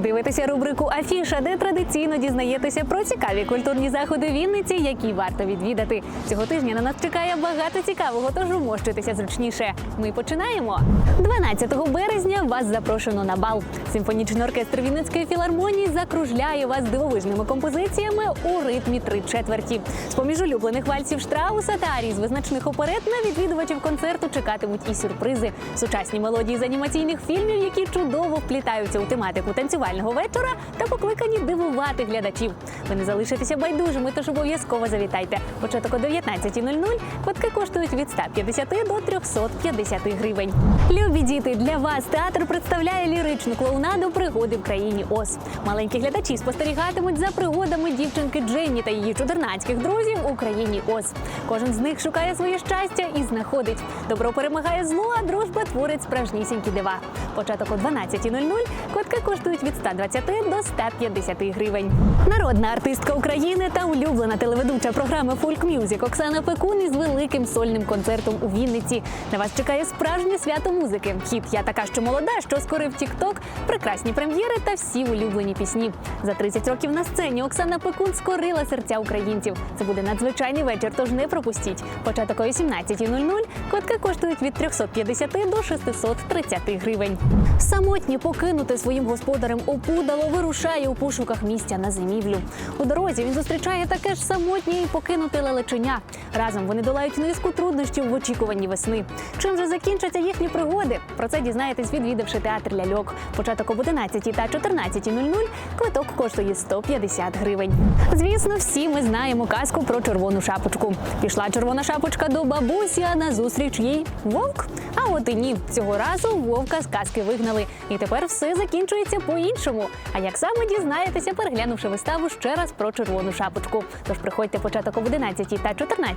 дивитеся рубрику Афіша, де традиційно дізнаєтеся про цікаві культурні заходи Вінниці, які варто відвідати. Цього тижня на нас чекає багато цікавого, тож умощуйтеся зручніше. Ми починаємо. 12 березня вас запрошено на бал. Симфонічний оркестр Вінницької філармонії закружляє вас дивовижними композиціями у ритмі три четверті. З поміж улюблених вальсів Штрауса та арій з визначних оперет на відвідувачів концерту чекатимуть і сюрпризи, сучасні мелодії з анімаційних фільмів, які чудово вплітаються у тематику танцювального вечора та покликані дивувати глядачів. Ви не залишитеся байдужими, тож обов'язково завітайте. Початок о 19.00. Квитки коштують від 150 до 350 гривень. Любі діти, для вас театр представляє ліричну клоунаду пригоди в країні Оз. Маленькі глядачі спостерігатимуть за пригодами дівчинки Дженні та її чудернацьких друзів у країні Оз. Кожен з них шукає своє щастя і знаходить. Добро перемагає зло, а дружба творить справжнісінькі дива. Початок о 12.00. Квитки коштують від 120 до 150 гривень. Народна артистка України та улюблена телеведуча програми Фольк Мюзик Оксана Пекун із великим сольним концертом у Вінниці. На вас чекає справжнє свято музики. Хіт Я така, що молода, що скорив Тік-Ток, прекрасні прем'єри та всі улюблені пісні. За 30 років на сцені Оксана Пекун скорила серця українців. Це буде надзвичайний вечір, тож не пропустіть. Початок о 18.00. Квитки коштують від 350 до 630 гривень. Самотні покинути своїм господарем опудало вирушає у пошуках місця на зимівлю. У дорозі він зустрічає таке ж самотнє і покинуте лелеченя. Разом вони долають низку труднощів в очікуванні весни. Чим же закінчаться їхні пригоди? Про це дізнаєтесь, відвідавши театр ляльок. Початок об 11 та 14.00 квиток коштує 150 гривень. Звісно, всі ми знаємо казку про червону шапочку. Пішла червона шапочка до бабусі, а назустріч їй вовк. А от і ні, цього разу вовка з казки вигнали. І тепер все закінчується по-іншому. А як саме дізнаєтеся, переглянувши виставу ще раз про червону шапочку. Тож приходьте початок об 11 та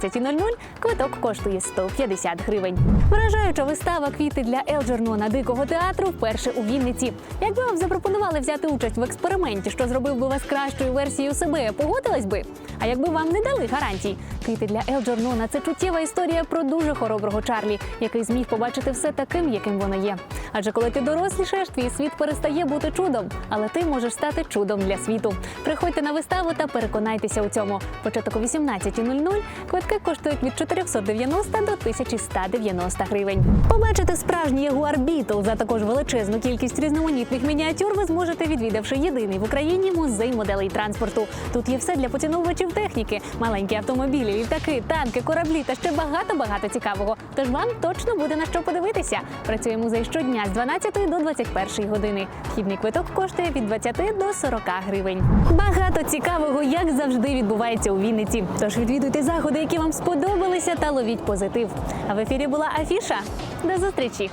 14.00, квиток коштує 150 гривень. Вражаюча вистава квіти для Елджернона дикого театру вперше у Вінниці. Якби вам запропонували взяти участь в експерименті, що зробив би вас кращою версією себе, погодились би? А якби вам не дали гарантій? Квіти для Елджернона це чуттєва історія про дуже хороброго Чарлі, який зміг побачити все таким, яким воно є. Адже коли ти дорослішаєш, твій світ перестає бути чудом, але ти можеш стати чудом для світу. Приходьте на виставу та переконайтеся у цьому. Початок о 18.00. Квитки коштують від 490 до 1190 гривень. Побачити справжній Ягуар Бітл за також величезну кількість різноманітних мініатюр ви зможете, відвідавши єдиний в Україні музей моделей транспорту. Тут є все для поціновувачів техніки, маленькі автомобілі, літаки, танки, кораблі та ще багато багато цікавого. Тож вам точно буде на що подивитися. Працює музей щодня з 12 до 21 години. Вхідний квиток коштує від 20 до 40 гривень. Багато цікавого, як завжди, відбувається у Вінниці. Тож відвідуйте заходи, які вам сподобалися, та ловіть позитив. А в ефірі була Афіша. До зустрічі!